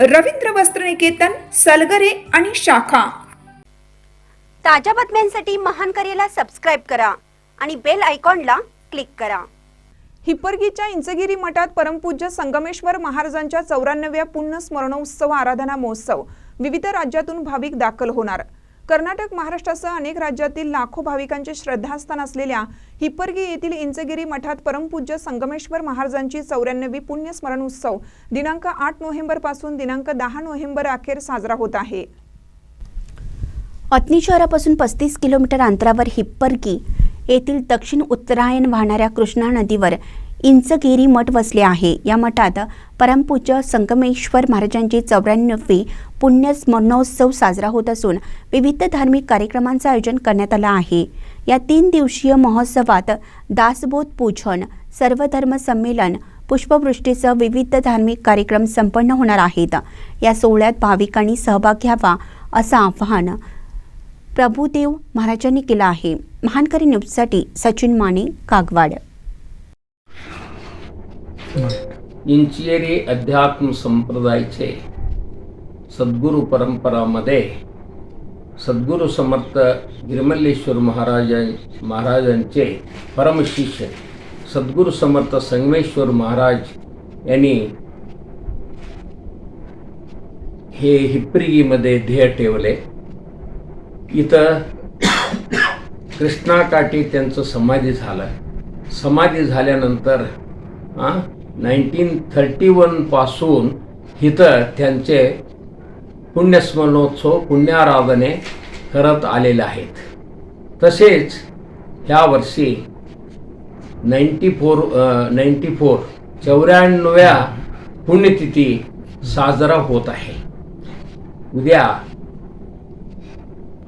रवींद्र वस्त्रनिकेतन सलगरे आणि शाखा. ताज्या बातम्यांसाठी महान करेला सबस्क्राईब करा आणि बेल आयकॉनला क्लिक करा. हिप्परगीच्या इंचगिरी मठात परमपूज्य संगमेश्वर महाराजांच्या चौऱ्याण्णव्या पुण्यस्मरणोत्सव आराधना महोत्सव विविध राज्यातून भाविक दाखल होणार. कर्नाटक महाराष्ट्रासह अनेक राज्यातील लाखो भाविकांचे श्रद्धास्थान असलेल्या हिप्परगी येथील इंचगिरी मठात परमपूज्य संगमेश्वर महाराजांची चौऱ्याण्णवी पुण्यस्मरण उत्सव दिनांक आठ नोव्हेंबरपासून दिनांक दहा नोव्हेंबर अखेर साजरा होत आहे. अत्नी शहरापासून पस्तीस किलोमीटर अंतरावर हिप्परगी येथील दक्षिण उत्तरायण वाहणाऱ्या कृष्णा नदीवर इंचगिरी मठ वसले आहे. या मठात परमपूज्य संगमेश्वर महाराजांची चौऱ्याण्णवी पुण्यस्मरणोत्सव साजरा होत असून विविध धार्मिक कार्यक्रमांचं आयोजन करण्यात आलं आहे. या तीन दिवसीय महोत्सवात दासबोध पूजन सर्वधर्म संमेलन पुष्पवृष्टीसह विविध धार्मिक कार्यक्रम संपन्न होणार आहेत. या सोहळ्यात भाविकांनी सहभाग घ्यावा असं आवाहन प्रभुदेव महाराजांनी केलं आहे. महानकरी न्यूजसाठी सचिन माने कागवाड. इंचियरी अध्यात्म संप्रदायाचे सद्गुरू परंपरामध्ये सद्गुरू समर्थ गिरमल्लेश्वर महाराजां महाराजांचे परमशिष्य सद्गुरू समर्थ संगमेश्वर महाराज यांनी हे हिप्रिगीमध्ये ध्येय ठेवले. इथं कृष्णाकाठी त्यांचं समाधी झालं. समाधी झाल्यानंतर नाईन्टीन थर्टी वनपासून इथं त्यांचे पुण्यस्मरणोत्सव पुण्याराधने करत आलेले आहेत. तसेच ह्या वर्षी नाईन्टी फोर नाईन्टी फोर चौऱ्याण्णव्या पुण्यतिथी साजरा होत आहे. उद्या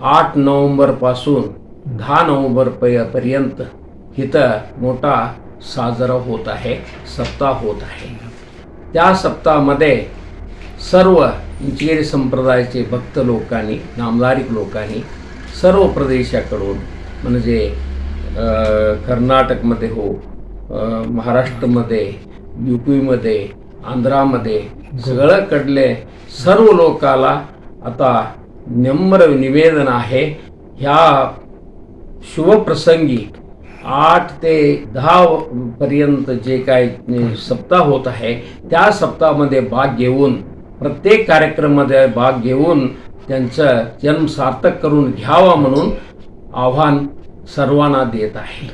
आठ नोव्हेंबरपासून दहा नोव्हेंबर प- पर्यंत इथं मोठा साजरा होत आहे सप्ताह होत आहे. त्या सप्ताहामध्ये सर्व इंचगिरी संप्रदायाचे भक्त लोकांनी नामदारिक लोकांनी सर्व प्रदेशाकडून म्हणजे कर्नाटकमध्ये हो महाराष्ट्रमध्ये यू पीमध्ये आंध्रामध्ये सगळंकडले सर्व लोकाला आता नम्र निवेदन आहे. ह्या शुभप्रसंगी आठ ते दहा पर्यंत जे काय सप्ताह होत आहे त्या सप्ताहामध्ये भाग घेऊन प्रत्येक कार्यक्रमामध्ये भाग घेऊन त्यांचं जन्म सार्थक करून घ्यावा म्हणून आव्हान सर्वांना देत आहे.